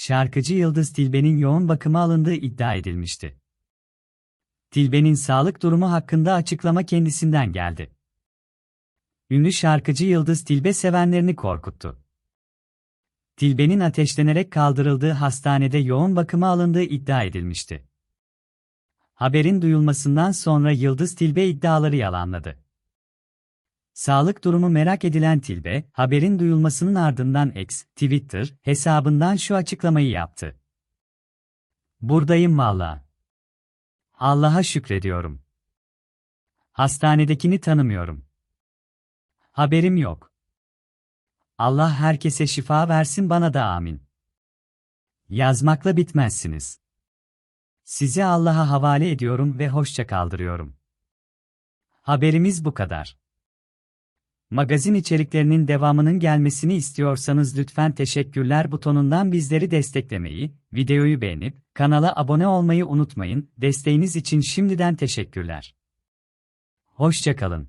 Şarkıcı Yıldız Tilbe'nin yoğun bakıma alındığı iddia edilmişti. Tilbe'nin sağlık durumu hakkında açıklama kendisinden geldi. Ünlü şarkıcı Yıldız Tilbe sevenlerini korkuttu. Tilbe'nin ateşlenerek kaldırıldığı hastanede yoğun bakıma alındığı iddia edilmişti. Haberin duyulmasından sonra Yıldız Tilbe iddiaları yalanladı. Sağlık durumu merak edilen Tilbe, haberin duyulmasının ardından X, Twitter, hesabından şu açıklamayı yaptı. Buradayım valla. Allah'a şükrediyorum. Hastanedekini tanımıyorum. Haberim yok. Allah herkese şifa versin bana da amin. Yazmakla bitmezsiniz. Sizi Allah'a havale ediyorum ve hoşça kaldırıyorum. Haberimiz bu kadar. Magazin içeriklerinin devamının gelmesini istiyorsanız lütfen teşekkürler butonundan bizleri desteklemeyi, videoyu beğenip kanala abone olmayı unutmayın. Desteğiniz için şimdiden teşekkürler. Hoşça kalın.